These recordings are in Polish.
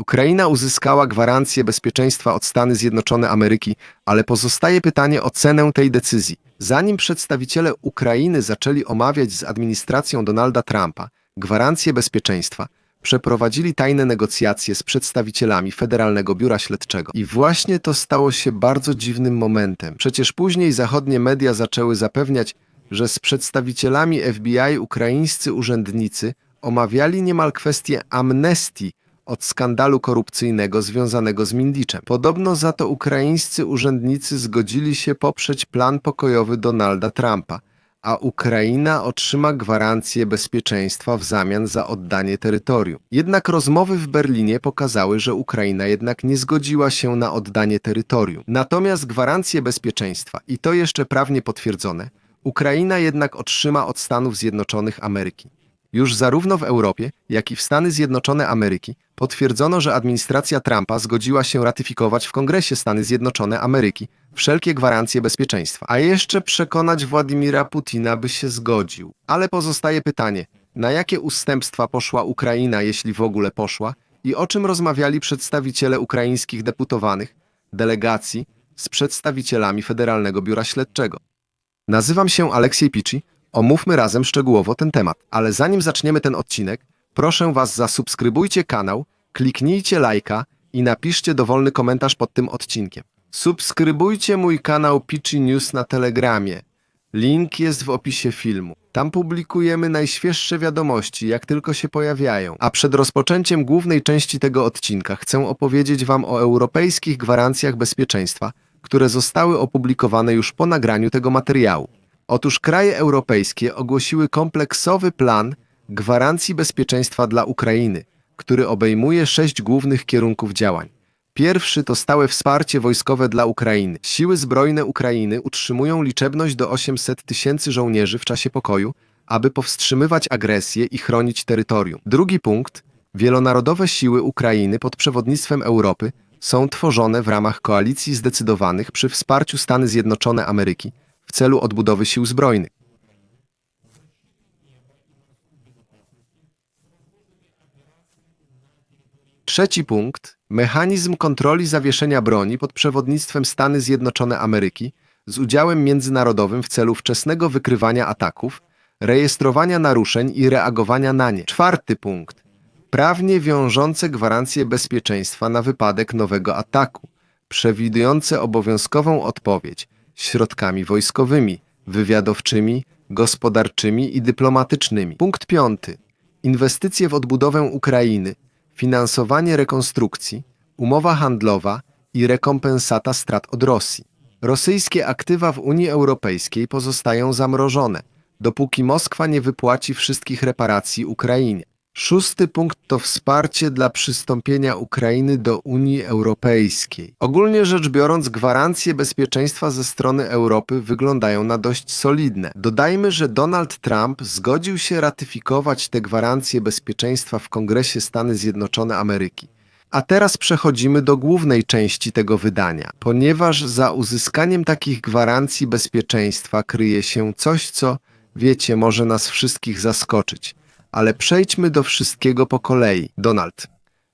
Ukraina uzyskała gwarancję bezpieczeństwa od Stany Zjednoczone Ameryki, ale pozostaje pytanie o cenę tej decyzji. Zanim przedstawiciele Ukrainy zaczęli omawiać z administracją Donalda Trumpa gwarancję bezpieczeństwa, przeprowadzili tajne negocjacje z przedstawicielami Federalnego Biura Śledczego. I właśnie to stało się bardzo dziwnym momentem. Przecież później zachodnie media zaczęły zapewniać, że z przedstawicielami FBI ukraińscy urzędnicy omawiali niemal kwestię amnestii od skandalu korupcyjnego związanego z Mindiczem. Podobno za to ukraińscy urzędnicy zgodzili się poprzeć plan pokojowy Donalda Trumpa, a Ukraina otrzyma gwarancję bezpieczeństwa w zamian za oddanie terytorium. Jednak rozmowy w Berlinie pokazały, że Ukraina jednak nie zgodziła się na oddanie terytorium. Natomiast gwarancję bezpieczeństwa, i to jeszcze prawnie potwierdzone, Ukraina jednak otrzyma od Stanów Zjednoczonych Ameryki. Już zarówno w Europie, jak i w Stany Zjednoczone Ameryki potwierdzono, że administracja Trumpa zgodziła się ratyfikować w Kongresie Stany Zjednoczone Ameryki wszelkie gwarancje bezpieczeństwa, a jeszcze przekonać Władimira Putina, by się zgodził. Ale pozostaje pytanie, na jakie ustępstwa poszła Ukraina, jeśli w ogóle poszła, i o czym rozmawiali przedstawiciele ukraińskich deputowanych, delegacji z przedstawicielami Federalnego Biura Śledczego. Nazywam się Aleksiej Pici. Omówmy razem szczegółowo ten temat. Ale zanim zaczniemy ten odcinek, proszę Was zasubskrybujcie kanał, kliknijcie lajka i napiszcie dowolny komentarz pod tym odcinkiem. Subskrybujcie mój kanał Pici News na Telegramie. Link jest w opisie filmu. Tam publikujemy najświeższe wiadomości, jak tylko się pojawiają. A przed rozpoczęciem głównej części tego odcinka chcę opowiedzieć Wam o europejskich gwarancjach bezpieczeństwa, które zostały opublikowane już po nagraniu tego materiału. Otóż kraje europejskie ogłosiły kompleksowy plan gwarancji bezpieczeństwa dla Ukrainy, który obejmuje sześć głównych kierunków działań. Pierwszy to stałe wsparcie wojskowe dla Ukrainy. Siły zbrojne Ukrainy utrzymują liczebność do 800 tysięcy żołnierzy w czasie pokoju, aby powstrzymywać agresję i chronić terytorium. Drugi punkt. Wielonarodowe siły Ukrainy pod przewodnictwem Europy są tworzone w ramach koalicji zdecydowanych przy wsparciu Stany Zjednoczone Ameryki w celu odbudowy sił zbrojnych. Trzeci punkt. Mechanizm kontroli zawieszenia broni pod przewodnictwem Stany Zjednoczone Ameryki z udziałem międzynarodowym w celu wczesnego wykrywania ataków, rejestrowania naruszeń i reagowania na nie. Czwarty punkt. Prawnie wiążące gwarancje bezpieczeństwa na wypadek nowego ataku, przewidujące obowiązkową odpowiedź środkami wojskowymi, wywiadowczymi, gospodarczymi i dyplomatycznymi. Punkt piąty. Inwestycje w odbudowę Ukrainy, finansowanie rekonstrukcji, umowa handlowa i rekompensata strat od Rosji. Rosyjskie aktywa w Unii Europejskiej pozostają zamrożone, dopóki Moskwa nie wypłaci wszystkich reparacji Ukrainie. Szósty punkt to wsparcie dla przystąpienia Ukrainy do Unii Europejskiej. Ogólnie rzecz biorąc, gwarancje bezpieczeństwa ze strony Europy wyglądają na dość solidne. Dodajmy, że Donald Trump zgodził się ratyfikować te gwarancje bezpieczeństwa w Kongresie Stany Zjednoczone Ameryki. A teraz przechodzimy do głównej części tego wydania, ponieważ za uzyskaniem takich gwarancji bezpieczeństwa kryje się coś, co, wiecie, może nas wszystkich zaskoczyć. Ale przejdźmy do wszystkiego po kolei. Donald.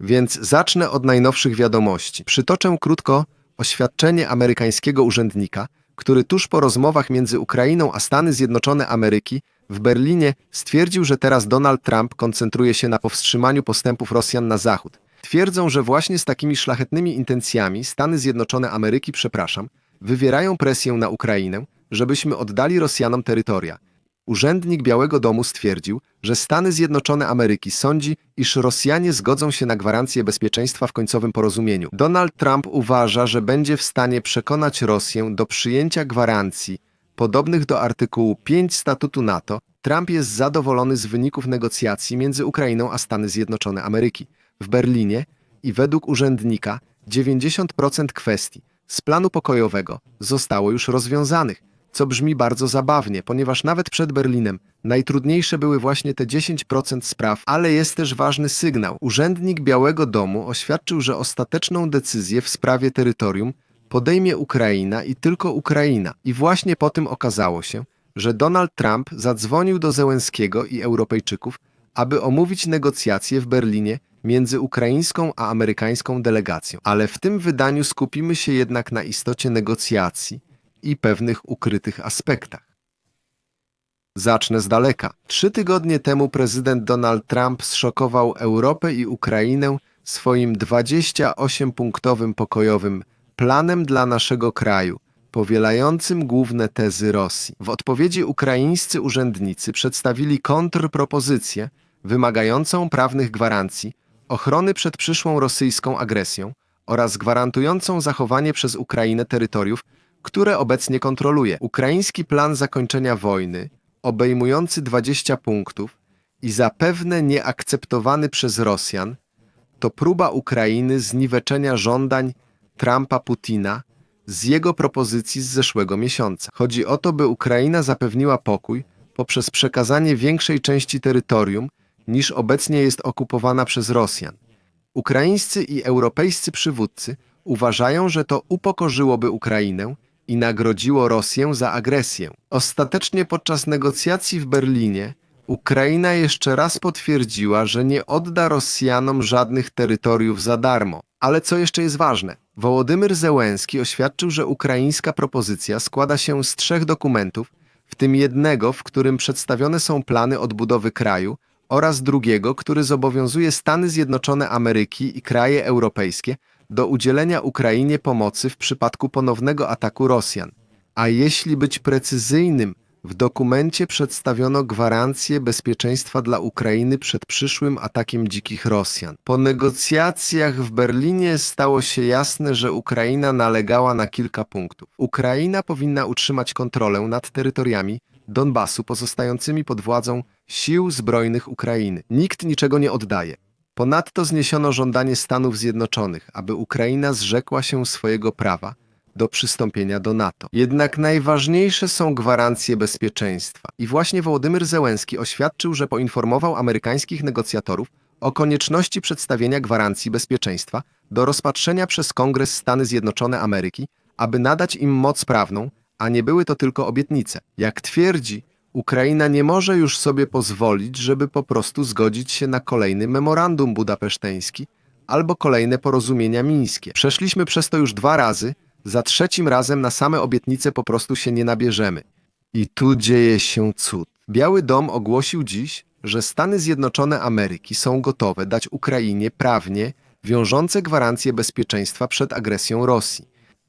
Więc zacznę od najnowszych wiadomości. Przytoczę krótko oświadczenie amerykańskiego urzędnika, który tuż po rozmowach między Ukrainą a Stany Zjednoczone Ameryki w Berlinie stwierdził, że teraz Donald Trump koncentruje się na powstrzymaniu postępów Rosjan na zachód. Twierdzą, że właśnie z takimi szlachetnymi intencjami Stany Zjednoczone Ameryki, przepraszam, wywierają presję na Ukrainę, żebyśmy oddali Rosjanom terytoria. Urzędnik Białego Domu stwierdził, że Stany Zjednoczone Ameryki sądzi, iż Rosjanie zgodzą się na gwarancję bezpieczeństwa w końcowym porozumieniu. Donald Trump uważa, że będzie w stanie przekonać Rosję do przyjęcia gwarancji podobnych do artykułu 5 statutu NATO. Trump jest zadowolony z wyników negocjacji między Ukrainą a Stany Zjednoczone Ameryki. W Berlinie i według urzędnika 90% kwestii z planu pokojowego zostało już rozwiązanych co brzmi bardzo zabawnie, ponieważ nawet przed Berlinem najtrudniejsze były właśnie te 10% spraw, ale jest też ważny sygnał. Urzędnik Białego Domu oświadczył, że ostateczną decyzję w sprawie terytorium podejmie Ukraina i tylko Ukraina. I właśnie po tym okazało się, że Donald Trump zadzwonił do Zełenskiego i Europejczyków, aby omówić negocjacje w Berlinie między ukraińską a amerykańską delegacją. Ale w tym wydaniu skupimy się jednak na istocie negocjacji i pewnych ukrytych aspektach. Zacznę z daleka. Trzy tygodnie temu prezydent Donald Trump zszokował Europę i Ukrainę swoim 28-punktowym pokojowym planem dla naszego kraju, powielającym główne tezy Rosji. W odpowiedzi ukraińscy urzędnicy przedstawili kontrpropozycję wymagającą prawnych gwarancji, ochrony przed przyszłą rosyjską agresją oraz gwarantującą zachowanie przez Ukrainę terytoriów, które obecnie kontroluje. Ukraiński plan zakończenia wojny, obejmujący 20 punktów i zapewne nieakceptowany przez Rosjan, to próba Ukrainy zniweczenia żądań Trumpa-Putina z jego propozycji z zeszłego miesiąca. Chodzi o to, by Ukraina zapewniła pokój poprzez przekazanie większej części terytorium niż obecnie jest okupowana przez Rosjan. Ukraińscy i europejscy przywódcy uważają, że to upokorzyłoby Ukrainę i nagrodziło Rosję za agresję. Ostatecznie podczas negocjacji w Berlinie Ukraina jeszcze raz potwierdziła, że nie odda Rosjanom żadnych terytoriów za darmo. Ale co jeszcze jest ważne? Wołodymyr Zełenski oświadczył, że ukraińska propozycja składa się z trzech dokumentów, w tym jednego, w którym przedstawione są plany odbudowy kraju, oraz drugiego, który zobowiązuje Stany Zjednoczone Ameryki i kraje europejskie do udzielenia Ukrainie pomocy w przypadku ponownego ataku Rosjan. A jeśli być precyzyjnym, w dokumencie przedstawiono gwarancję bezpieczeństwa dla Ukrainy przed przyszłym atakiem dzikich Rosjan. Po negocjacjach w Berlinie stało się jasne, że Ukraina nalegała na kilka punktów. Ukraina powinna utrzymać kontrolę nad terytoriami Donbasu pozostającymi pod władzą sił zbrojnych Ukrainy. Nikt niczego nie oddaje. Ponadto zniesiono żądanie Stanów Zjednoczonych, aby Ukraina zrzekła się swojego prawa do przystąpienia do NATO. Jednak najważniejsze są gwarancje bezpieczeństwa. I właśnie Wołodymyr Zełenski oświadczył, że poinformował amerykańskich negocjatorów o konieczności przedstawienia gwarancji bezpieczeństwa do rozpatrzenia przez Kongres Stany Zjednoczone Ameryki, aby nadać im moc prawną, a nie były to tylko obietnice. Jak twierdzi, Ukraina nie może już sobie pozwolić, żeby po prostu zgodzić się na kolejny memorandum budapeszteński albo kolejne porozumienia mińskie. Przeszliśmy przez to już dwa razy, za trzecim razem na same obietnice po prostu się nie nabierzemy. I tu dzieje się cud. Biały Dom ogłosił dziś, że Stany Zjednoczone Ameryki są gotowe dać Ukrainie prawnie wiążące gwarancje bezpieczeństwa przed agresją Rosji.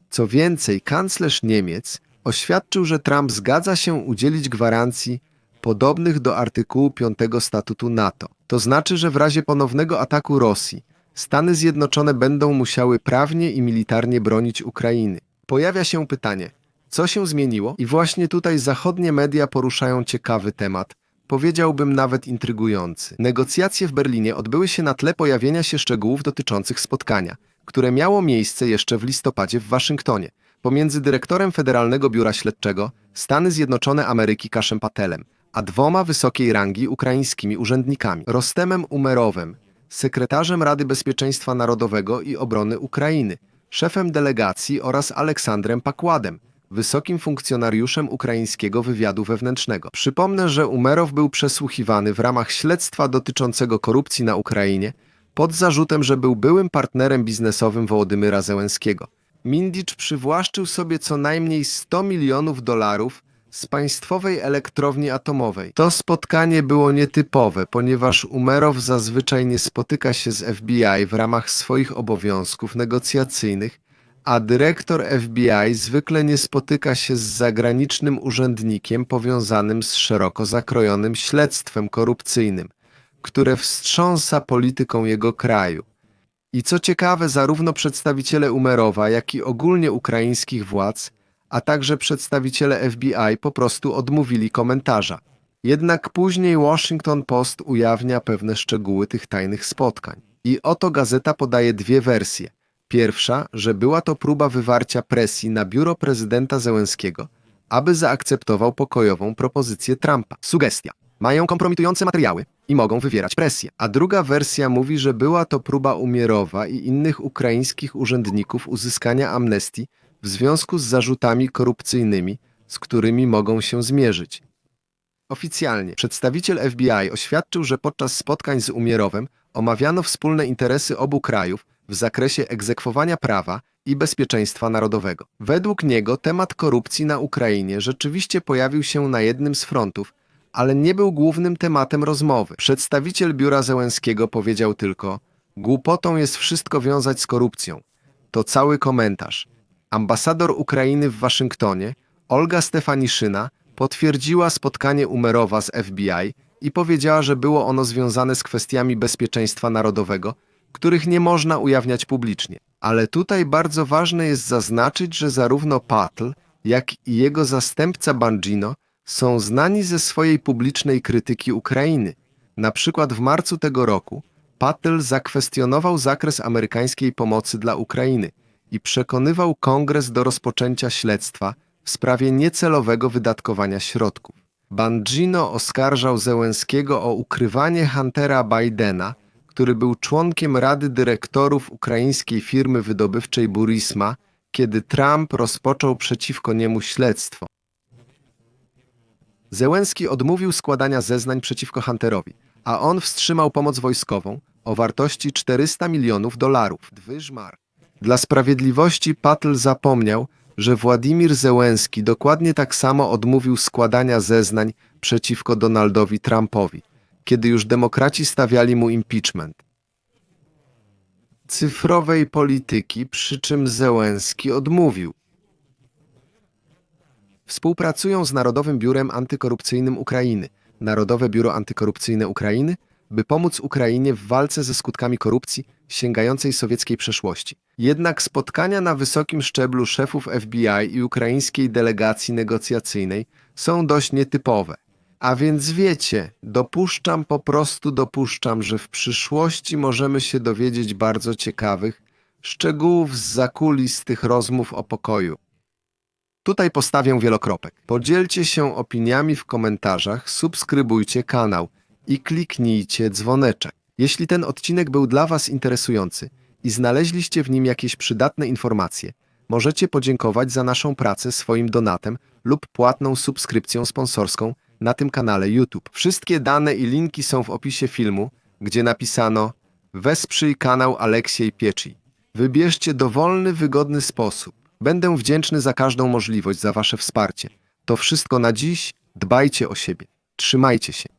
Co więcej, kanclerz Niemiec oświadczył, że Trump zgadza się udzielić gwarancji podobnych do artykułu 5 statutu NATO. To znaczy, że w razie ponownego ataku Rosji Stany Zjednoczone będą musiały prawnie i militarnie bronić Ukrainy. Pojawia się pytanie, co się zmieniło? I właśnie tutaj zachodnie media poruszają ciekawy temat, powiedziałbym nawet intrygujący. Negocjacje w Berlinie odbyły się na tle pojawienia się szczegółów dotyczących spotkania, które miało miejsce jeszcze w listopadzie w Waszyngtonie, pomiędzy dyrektorem Federalnego Biura Śledczego Stany Zjednoczone Ameryki Kaszem Patelem, a dwoma wysokiej rangi ukraińskimi urzędnikami, Rostemem Umerowem, sekretarzem Rady Bezpieczeństwa Narodowego i Obrony Ukrainy, szefem delegacji oraz Aleksandrem Pakładem, wysokim funkcjonariuszem ukraińskiego wywiadu wewnętrznego. Przypomnę, że Umerow był przesłuchiwany w ramach śledztwa dotyczącego korupcji na Ukrainie pod zarzutem, że był byłym partnerem biznesowym Wołodymyra Zełenskiego. Mindicz przywłaszczył sobie co najmniej 100 milionów dolarów z państwowej elektrowni atomowej. To spotkanie było nietypowe, ponieważ Umerow zazwyczaj nie spotyka się z FBI w ramach swoich obowiązków negocjacyjnych, a dyrektor FBI zwykle nie spotyka się z zagranicznym urzędnikiem powiązanym z szeroko zakrojonym śledztwem korupcyjnym, które wstrząsa polityką jego kraju. I co ciekawe, zarówno przedstawiciele Umerowa, jak i ogólnie ukraińskich władz, a także przedstawiciele FBI po prostu odmówili komentarza. Jednak później Washington Post ujawnia pewne szczegóły tych tajnych spotkań. I oto gazeta podaje dwie wersje. Pierwsza, że była to próba wywarcia presji na biuro prezydenta Zełenskiego, aby zaakceptował pokojową propozycję Trumpa. Sugestia. Mają kompromitujące materiały i mogą wywierać presję. A druga wersja mówi, że była to próba Umierowa i innych ukraińskich urzędników uzyskania amnestii w związku z zarzutami korupcyjnymi, z którymi mogą się zmierzyć. Oficjalnie przedstawiciel FBI oświadczył, że podczas spotkań z Umierowem omawiano wspólne interesy obu krajów w zakresie egzekwowania prawa i bezpieczeństwa narodowego. Według niego temat korupcji na Ukrainie rzeczywiście pojawił się na jednym z frontów, ale nie był głównym tematem rozmowy. Przedstawiciel biura Zełenskiego powiedział tylko: Głupotą jest wszystko wiązać z korupcją. To cały komentarz. Ambasador Ukrainy w Waszyngtonie, Olga Stefaniszyna, potwierdziła spotkanie Umerowa z FBI i powiedziała, że było ono związane z kwestiami bezpieczeństwa narodowego, których nie można ujawniać publicznie. Ale tutaj bardzo ważne jest zaznaczyć, że zarówno Patl, jak i jego zastępca Bangino są znani ze swojej publicznej krytyki Ukrainy. Na przykład w marcu tego roku Patel zakwestionował zakres amerykańskiej pomocy dla Ukrainy i przekonywał kongres do rozpoczęcia śledztwa w sprawie niecelowego wydatkowania środków. Bangino oskarżał Zełenskiego o ukrywanie Huntera Bidena, który był członkiem Rady Dyrektorów ukraińskiej firmy wydobywczej Burisma, kiedy Trump rozpoczął przeciwko niemu śledztwo. Zełenski odmówił składania zeznań przeciwko Hunterowi, a on wstrzymał pomoc wojskową o wartości 400 milionów dolarów. Dwyżmar. Dla sprawiedliwości Patl zapomniał, że Władimir Zełenski dokładnie tak samo odmówił składania zeznań przeciwko Donaldowi Trumpowi, kiedy już demokraci stawiali mu impeachment. Cyfrowej polityki, przy czym Zełenski odmówił. Współpracują z Narodowym Biurem Antykorupcyjnym Ukrainy, Narodowe Biuro Antykorupcyjne Ukrainy, by pomóc Ukrainie w walce ze skutkami korupcji sięgającej sowieckiej przeszłości. Jednak spotkania na wysokim szczeblu szefów FBI i ukraińskiej delegacji negocjacyjnej są dość nietypowe. A więc wiecie, dopuszczam, po prostu dopuszczam, że w przyszłości możemy się dowiedzieć bardzo ciekawych szczegółów z zakulis tych rozmów o pokoju. Tutaj postawię wielokropek. Podzielcie się opiniami w komentarzach, subskrybujcie kanał i kliknijcie dzwoneczek. Jeśli ten odcinek był dla Was interesujący i znaleźliście w nim jakieś przydatne informacje, możecie podziękować za naszą pracę swoim donatem lub płatną subskrypcją sponsorską na tym kanale YouTube. Wszystkie dane i linki są w opisie filmu, gdzie napisano Wesprzyj kanał Aleksiej Pieczy. Wybierzcie dowolny, wygodny sposób. Będę wdzięczny za każdą możliwość, za Wasze wsparcie. To wszystko na dziś. Dbajcie o siebie. Trzymajcie się.